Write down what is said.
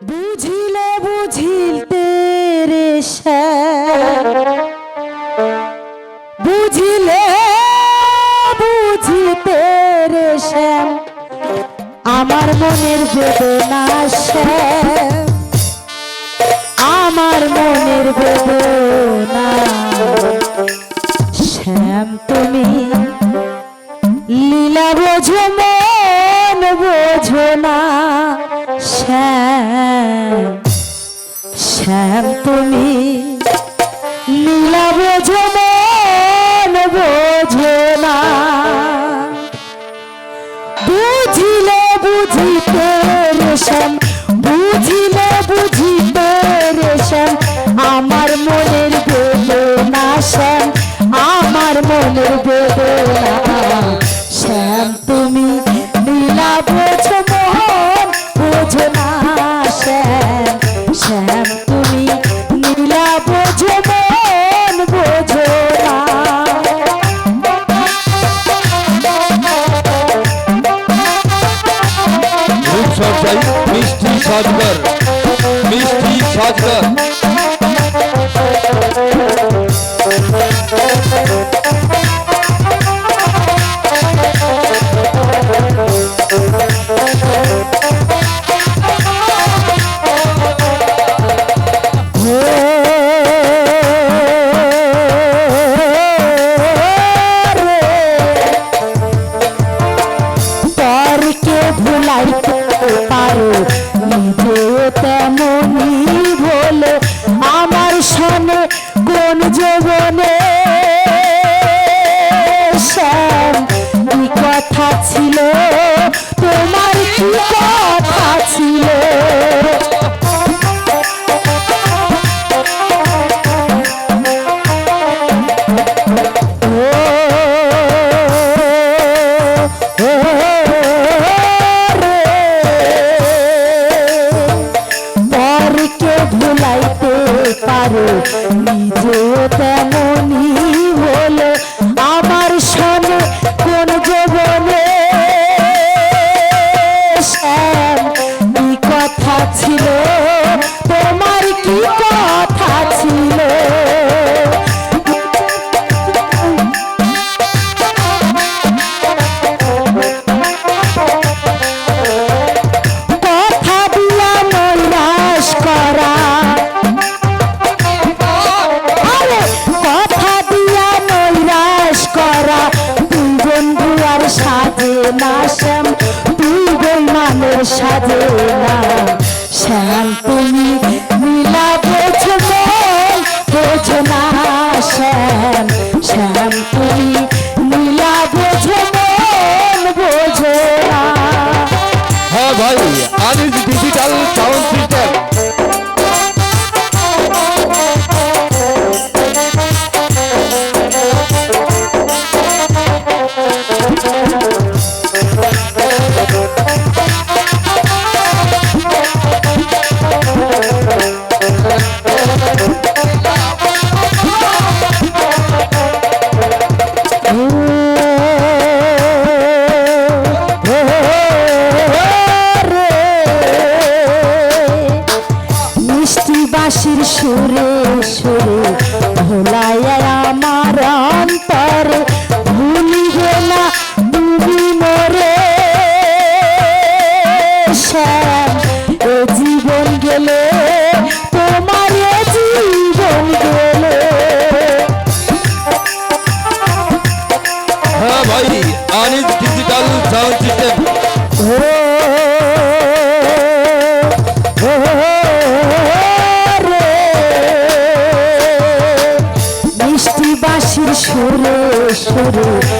বুঝিলে বুঝিল রে বুঝিলে বুঝিতে রে শ্যাম। আমার মনের বেদনা শ্যাম। আমার মনের বেদনা শ্যাম তুমি লীলা বোঝো, মন বোঝো না। শ্যাম শ্যাম তুমি বোঝো মত I don't know. সাধনা শান্ত স্বরূপ